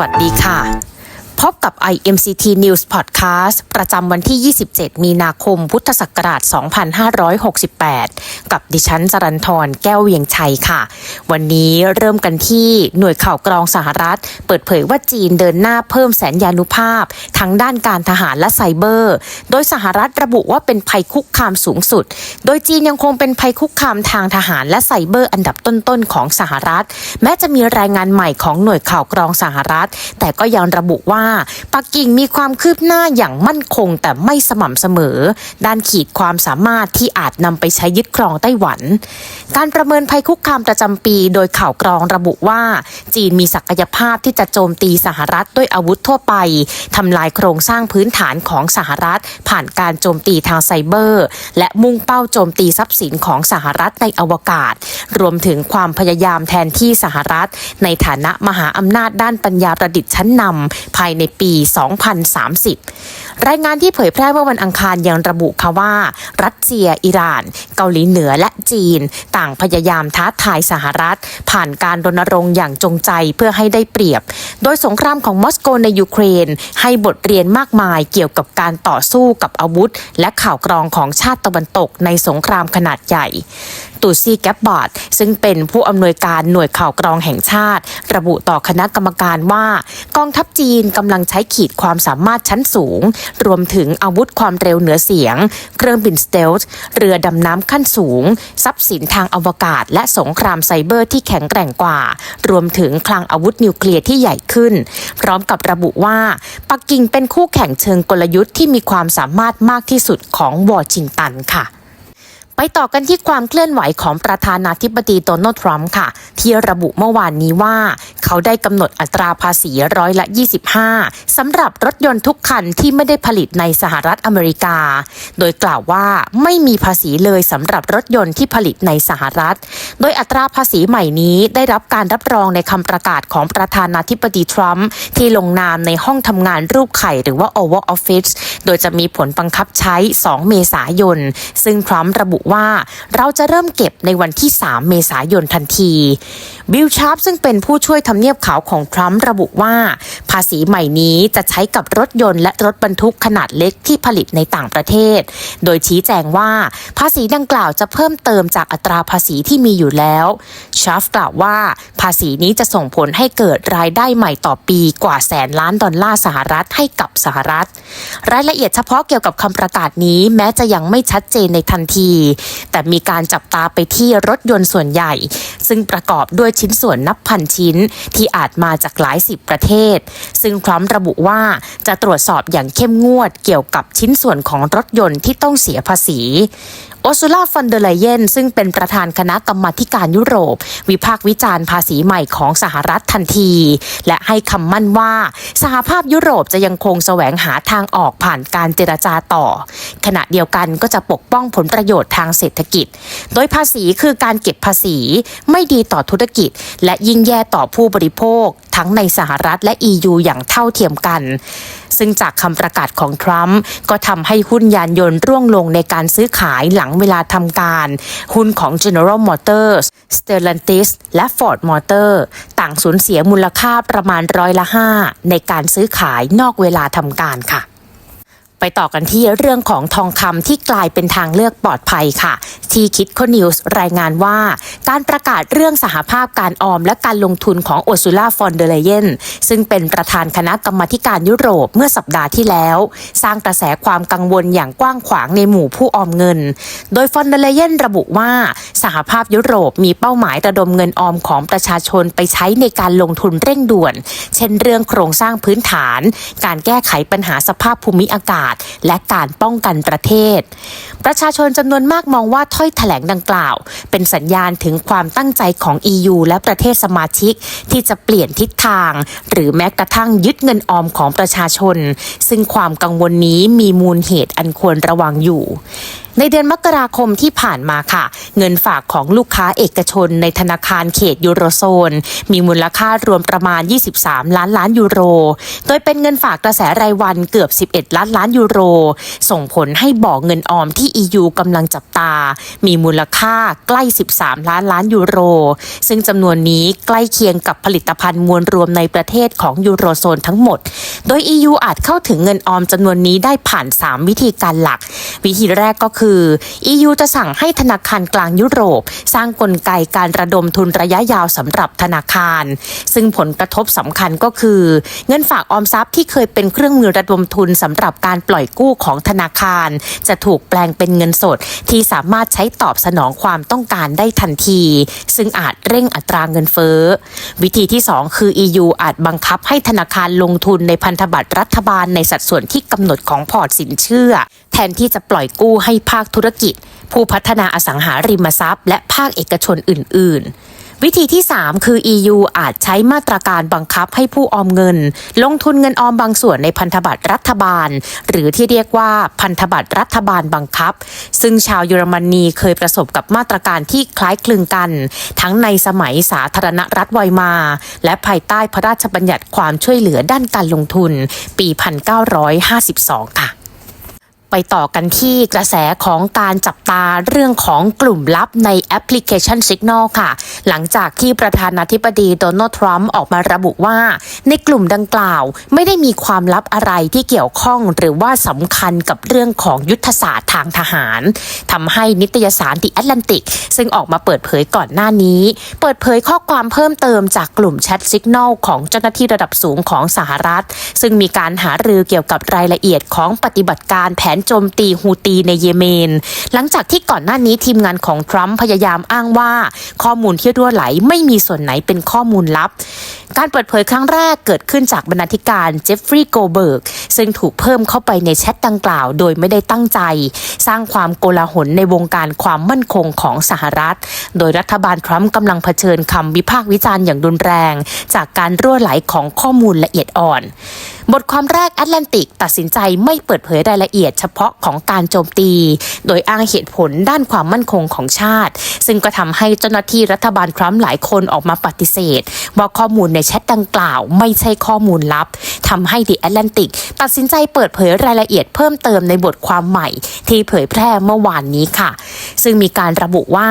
วัสดีค่ะ IMCT News Podcast ประจำวันที่ 27 มีนาคม พุทธศักราช 2568 กับดิฉันจรันทรแก้วเวียงชัยค่ะ วันนี้เริ่มกันที่หน่วยข่าวกรองสหรัฐ เปิดเผยว่าจีนเดินหน้าเพิ่มแสนยานุภาพ ทั้งด้านการทหารและไซเบอร์ โดยสหรัฐระบุว่าเป็นภัยคุกคามสูงสุด โดยจีนยังคงเป็นภัยคุกคามทางทหารและไซเบอร์อันดับต้นๆของสหรัฐ แม้จะมีรายงานใหม่ของหน่วยข่าวกรองสหรัฐ แต่ก็ยังระบุว่าปักกิ่งมีความคืบหน้าอย่างมั่นคงแต่ไม่สม่ำเสมอ ด้านขีดความสามารถที่อาจนำไปใช้ยึดครองไต้หวัน การประเมินภัยคุกคามประจำปีโดยข่าวกรองระบุว่า จีนมีศักยภาพที่จะโจมตีสหรัฐด้วยอาวุธทั่วไปทำลายโครงสร้างพื้นฐานของสหรัฐ ผ่านการโจมตีทางไซเบอร์ และมุ่งเป้าโจมตีทรัพย์สินของสหรัฐในอวกาศ รวมถึงความพยายามแทนที่สหรัฐ ในฐานะมหาอำนาจด้านปัญญาประดิษฐ์ชั้นนำภายในปี2030 รายงานที่เผยแพร่เมื่อวันอังคารยังระบุค่ะว่า รัสเซีย อิหร่าน เกาหลีเหนือและจีน ต่างพยายามท้าทายสหรัฐ ผ่านการรณรงค์อย่างจงใจเพื่อให้ได้เปรียบ โดยสงครามของมอสโกในยูเครน ให้บทเรียนมากมายเกี่ยวกับการต่อสู้กับอาวุธ และข่าวกรองของชาติตะวันตกในสงครามขนาดใหญ่ตูซี่แกบบอร์ดซึ่งเป็นผู้อำนวยการหน่วยข่าวกรองแห่งชาติ ระบุต่อคณะกรรมการว่า กองทัพจีนกำลังใช้ขีดความสามารถชั้นสูง รวมถึงอาวุธความเร็วเหนือเสียง เครื่องบินสเตลท์เรือดำน้ำขั้นสูง ทรัพย์สินทางอวกาศ และสงครามไซเบอร์ที่แข็งแกร่งกว่า รวมถึงคลังอาวุธนิวเคลียร์ที่ใหญ่ขึ้น พร้อมกับระบุว่า ปักกิ่งเป็นคู่แข่งเชิงกลยุทธ์ที่มีความสามารถมากที่สุดของวอชิงตันค่ะ ไปต่อกันที่ความเคลื่อนไหวของประธานาธิบดีโดนัลด์ทรัมป์ค่ะ ที่ระบุเมื่อวานนี้ว่า เขาได้กำหนดอัตราภาษีร้อยละ 25 สำหรับรถยนต์ทุกคันที่ไม่ได้ผลิตในสหรัฐอเมริกา โดยกล่าวว่าไม่มีภาษีเลยสำหรับรถยนต์ที่ผลิตในสหรัฐ โดยอัตราภาษีใหม่นี้ได้รับการรับรองในคำประกาศของประธานาธิบดีทรัมป์ที่ลงนามในห้องทำงานรูปไข่หรือว่า Oval Office โดยจะมีผลบังคับใช้ 2 เมษายน ซึ่งทรัมป์ระบุว่าเราจะเริ่มเก็บในวันที่ 3 เมษายนทันที บิลชาร์ปซึ่งเป็นผู้ช่วยทำเนียบขาวของทรัมป์ระบุว่า ภาษีใหม่นี้จะใช้กับรถยนต์และรถบรรทุกขนาดเล็กที่ผลิตในต่างประเทศ โดยชี้แจงว่าภาษีดังกล่าวจะเพิ่มเติมจากอัตราภาษีที่มีอยู่แล้วชาร์ฟกล่าวว่า ภาษีนี้จะส่งผลให้เกิดรายได้ใหม่ต่อปีกว่าแสนล้านดอลลาร์สหรัฐให้กับสหรัฐ รายละเอียดเฉพาะเกี่ยวกับคำประกาศนี้แม้จะยังไม่ชัดเจนในทันทีแต่มีการจับตาไปที่รถยนต์ส่วนใหญ่ ซึ่งประกอบด้วยชิ้นส่วนนับพันชิ้น ที่อาจมาจากหลายสิบประเทศ ซึ่งพร้อมระบุว่าจะตรวจสอบอย่างเข้มงวดเกี่ยวกับชิ้นส่วนของรถยนต์ที่ต้องเสียภาษี อซูล่าฟอนเดอร์ไลเยนซึ่งเป็นประธานคณะกรรมาการยุโรป วิพากษ์วิจารณ์ภาษีใหม่ของสหรัฐทันที และให้คำมั่นว่า สหภาพยุโรปจะยังคงแสวงหาทางออกผ่านการเจรจาต่อ ขณะเดียวกันก็จะปกป้องผลประโยชน์ทางเศรษฐกิจ โดยภาษีคือการเก็บภาษีไม่ดีต่อธุรกิจ และยิ่งแย่ต่อผู้บริโภค ทั้งในสหรัฐและ EU อย่างเท่าเทียมกันซึ่งจากคำประกาศของทรัมป์ก็ทำให้หุ้นยานยนต์ร่วงลงในการซื้อขายหลังเวลาทำการ หุ้นของ General Motors Stellantis และ Ford Motor ต่างสูญเสียมูลค่าประมาณร้อยละ 5 ในการซื้อขายนอกเวลาทำการค่ะ ไปต่อกันที่เรื่องของทองคำที่กลายเป็นทางเลือกปลอดภัยค่ะ ที่คิดคนิวส์รายงานว่า การประกาศเรื่องสหภาพการออมและการลงทุนของโอซูล่าฟอนเดเลเยนซึ่งเป็นประธานคณะกรรมการยุโรปเมื่อสัปดาห์ที่แล้ว สร้างกระแสความกังวลอย่างกว้างขวางในหมู่ผู้ออมเงิน โดยฟอนเดเลเยนระบุว่า สหภาพยุโรปมีเป้าหมายระดมเงินออมของประชาชนไปใช้ในการลงทุนเร่งด่วน เช่นเรื่องโครงสร้างพื้นฐาน การแก้ไขปัญหาสภาพภูมิอากาศและการป้องกันประเทศ ประชาชนจำนวนมากมองว่าถ้อยแถลงดังกล่าว เป็นสัญญาณถึงความตั้งใจของ EU และประเทศสมาชิก ที่จะเปลี่ยนทิศทาง หรือแม้กระทั่งยึดเงินออมของประชาชน ซึ่งความกังวลนี้มีมูลเหตุอันควรระวังอยู่ ในเดือนมกราคมที่ผ่านมาค่ะ เงินฝากของลูกค้าเอกชนในธนาคารเขตยูโรโซน มีมูลค่ารวมประมาณ 23 ล้านล้านยูโร โดยเป็นเงินฝากกระแสรายวันเกือบ 11 ล้านล้านยูโร ส่งผลให้บ่อเงินออมที่ EU กำลังจับตา มีมูลค่าใกล้ 13 ล้านล้านยูโร ซึ่งจำนวนนี้ใกล้เคียงกับผลิตภัณฑ์มวลรวมในประเทศของยูโรโซนทั้งหมด โดย EU อาจเข้าถึงเงินออมจำนวนนี้ได้ผ่าน 3 วิธีการหลัก วิธีแรกก็คือ EU จะสั่งให้ธนาคารกลางยุโรป สร้างกลไกการระดมทุนระยะยาวสำหรับธนาคาร ซึ่งผลกระทบสำคัญก็คือ เงินฝากออมทรัพย์ที่เคยเป็นเครื่องมือระดมทุนสำหรับการปล่อยกู้ของธนาคาร จะถูกแปลงเป็นเงินสด ที่สามารถใช้ตอบสนองความต้องการได้ทันที ซึ่งอาจเร่งอัตราเงินเฟ้อ วิธีที่ 2 คือ EU อาจบังคับให้ธนาคารลงทุนในพันธบัตรรัฐบาลในสัดส่วนที่กำหนดของพอร์ตสินเชื่อ แทนที่จะปล่อยกู้ให้ภาคธุรกิจ ผู้พัฒนาอสังหาริมทรัพย์ และภาคเอกชนอื่น ๆวิธีที่ 3 คือ EU อาจใช้มาตรการบังคับให้ผู้ออมเงิน ลงทุนเงินออมบางส่วนในพันธบัตรรัฐบาล หรือที่เรียกว่าพันธบัตรรัฐบาลบังคับ ซึ่งชาวเยอรมนีเคยประสบกับมาตรการที่คล้ายคลึงกัน ทั้งในสมัยสาธารณรัฐไวมา และภายใต้พระราชบัญญัติความช่วยเหลือด้านการลงทุน ปี 1952 ค่ะ ไปต่อกันที่กระแสของการจับตาเรื่องของกลุ่มลับในแอปพลิเคชัน Signal ค่ะ หลังจากที่ประธานาธิบดีโดนัลด์ทรัมป์ออกมาระบุว่า ในกลุ่มดังกล่าว ไม่ได้มีความลับอะไรที่เกี่ยวข้องหรือว่าสำคัญกับเรื่องของยุทธศาสตร์ทางทหารทำให้นิตยสาร The Atlantic ซึ่งออกมาเปิดเผยก่อนหน้านี้ เปิดเผยข้อความเพิ่มเติมจากกลุ่มแชท Signal ของเจ้าหน้าที่ระดับสูงของสหรัฐ ซึ่งมีการหารือเกี่ยวกับรายละเอียดของปฏิบัติการแผนโจมตีฮูตีในเยเมน หลังจากที่ก่อนหน้านี้ทีมงานของทรัมป์พยายามอ้างว่า ข้อมูลที่รั่วไหลไม่มีส่วนไหนเป็นข้อมูลลับ การเปิดเผยครั้งแรกเกิดขึ้นจากบรรณาธิการเจฟฟรีย์โกเบิร์กซึ่งถูกเพิ่มเข้าไปในแชทดังกล่าว โดยไม่ได้ตั้งใจ สร้างความโกลาหลในวงการความมั่นคงของสหรัฐ โดยรัฐบาลทรัมป์กำลังเผชิญคำวิพากษ์วิจารณ์อย่างรุนแรง จากการรั่วไหลของข้อมูลละเอียดอ่อน บทความแรกแอตแลนติกตัดสินใจไม่เปิดเผยรายละเอียดเฉพาะของการโจมตี โดยอ้างเหตุผลด้านความมั่นคงของชาติ ซึ่งก็ทำให้เจ้าหน้าที่รัฐบาลทรัมป์หลายคนออกมาปฏิเสธ ว่าข้อมูลในแชทดังกล่าว ไม่ใช่ข้อมูลลับทำให้ The Atlantic ตัดสินใจเปิดเผยรายละเอียดเพิ่มเติมในบทความใหม่ ที่เผยแพร่เมื่อวานนี้ค่ะ ซึ่งมีการระบุว่า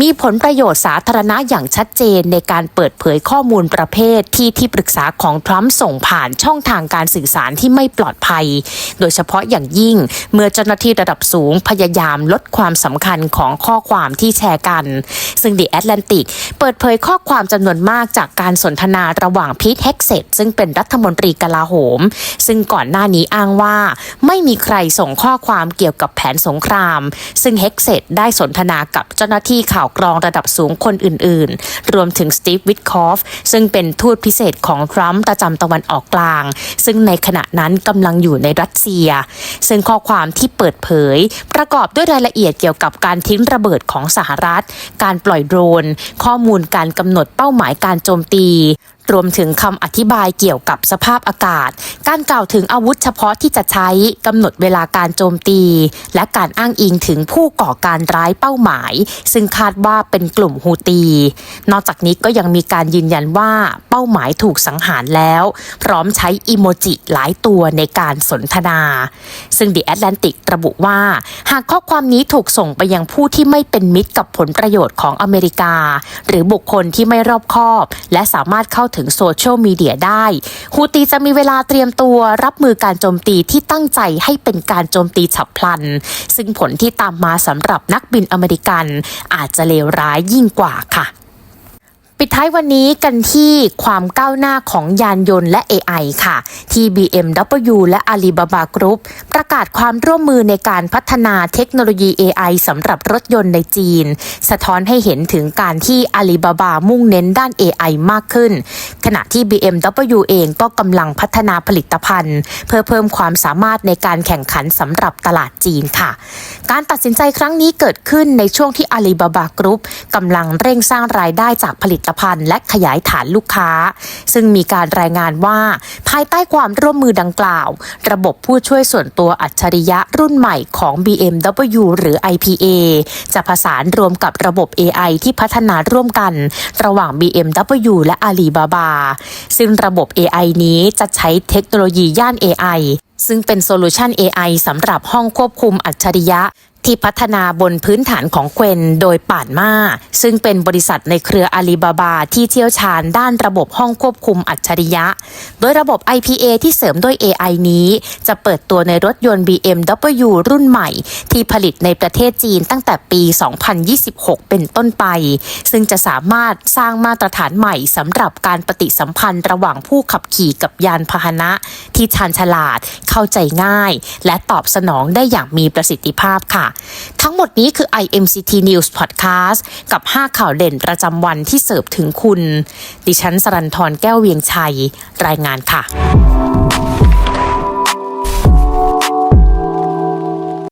มีผลประโยชน์สาธารณะอย่างชัดเจนในการเปิดเผยข้อมูลประเภทที่ที่ปรึกษาของทรัมป์ส่งผ่านช่องทางการสื่อสารที่ไม่ปลอดภัย โดยเฉพาะอย่างยิ่ง เมื่อเจ้าหน้าที่ระดับสูงพยายามลดความสำคัญของข้อความที่แชร์กัน ซึ่ง The Atlantic เปิดเผยข้อความจำนวนมากจากการสนทนาระหว่างพีทเฮกเซตซึ่งเป็นรัฐมนตรีกลาโหม ซึ่งก่อนหน้านี้อ้างว่า ไม่มีใครส่งข้อความเกี่ยวกับแผนสงคราม ซึ่งเฮกเซตได้สนทนากับเจ้าหน้าที่ข่าวกรองระดับสูงคนอื่น ๆ รวมถึงสตีฟวิทคอฟซึ่งเป็นทูตพิเศษของทรัมป์ประจำตะวันออกกลาง ซึ่งในขณะนั้นกำลังอยู่ในรัสเซีย ซึ่งข้อความที่เปิดเผย ประกอบด้วยรายละเอียดเกี่ยวกับการทิ้งระเบิดของสหรัฐ การปล่อยโดรน ข้อมูลการกำหนดเป้าหมายการโจมตีปี รวมถึงคำอธิบายเกี่ยวกับสภาพอากาศ การกล่าวถึงอาวุธเฉพาะที่จะใช้กำหนดเวลาการโจมตี และการอ้างอิงถึงผู้ก่อการร้ายเป้าหมาย ซึ่งคาดว่าเป็นกลุ่มฮูตี นอกจากนี้ก็ยังมีการยืนยันว่าเป้าหมายถูกสังหารแล้ว พร้อมใช้อิโมจิหลายตัวในการสนทนา ซึ่ง The Atlantic ระบุว่า หากข้อความนี้ถูกส่งไปยังผู้ที่ไม่เป็นมิตรกับผลประโยชน์ของอเมริกา หรือบุคคลที่ไม่รอบคอบ และสามารถเข้าถึงโซเชียลมีเดียได้ฮูตีจะมีเวลาเตรียมตัวรับมือการโจมตีที่ตั้งใจให้เป็นการโจมตีฉับพลัน ซึ่งผลที่ตามมาสำหรับนักบินอเมริกัน อาจจะเลวร้ายยิ่งกว่าค่ะ ปิดท้ายวันนี้กันที่ความก้าวหน้าของยานยนต์และ AI ค่ะ ที่ BMW และ Alibaba Group ประกาศความร่วมมือในการพัฒนาเทคโนโลยี AI สำหรับรถยนต์ในจีน สะท้อนให้เห็นถึงการที่ Alibaba มุ่งเน้นด้าน AI มากขึ้น ขณะที่ BMW เองก็กำลังพัฒนาผลิตภัณฑ์ เพื่อเพิ่มความสามารถในการแข่งขันสำหรับตลาดจีนค่ะ การตัดสินใจครั้งนี้เกิดขึ้นในช่วงที่ Alibaba Group กำลังเร่งสร้างรายได้จากผลิตตภัณฑ์ และขยายฐานลูกค้า ซึ่งมีการรายงานว่าภายใต้ความร่วมมือดังกล่าว ระบบผู้ช่วยส่วนตัวอัจฉริยะรุ่นใหม่ของ BMW หรือ IPA จะผสานรวมกับระบบ AI ที่พัฒนาร่วมกัน ระหว่าง BMW และ Alibaba ซึ่งระบบ AI นี้จะใช้เทคโนโลยีย่าน AI ซึ่งเป็นโซลูชัน AI สำหรับห้องควบคุมอัจฉริยะ ที่พัฒนาบนพื้นฐานของเควนโดยป่านมาซึ่งเป็นบริษัทในเครืออาลีบาบาที่เชี่ยวชาญด้านระบบห้องควบคุมอัจฉริยะ โดยระบบ IPA ที่เสริมด้วย AI นี้ จะเปิดตัวในรถยนต์ BMW รุ่นใหม่ ที่ผลิตในประเทศจีนตั้งแต่ปี 2026 เป็นต้นไป ซึ่งจะสามารถสร้างมาตรฐานใหม่สำหรับการปฏิสัมพันธ์ระหว่างผู้ขับขี่กับยานพาหนะ ที่ชาญฉลาด เข้าใจง่าย และตอบสนองได้อย่างมีประสิทธิภาพค่ะ ทั้งหมดนี้คือ IMCT News Podcast กับ 5 ข่าวเด่นประจำวันที่เสิร์ฟถึงคุณ ดิฉันสรันทรแก้วเวียงชัย รายงานค่ะ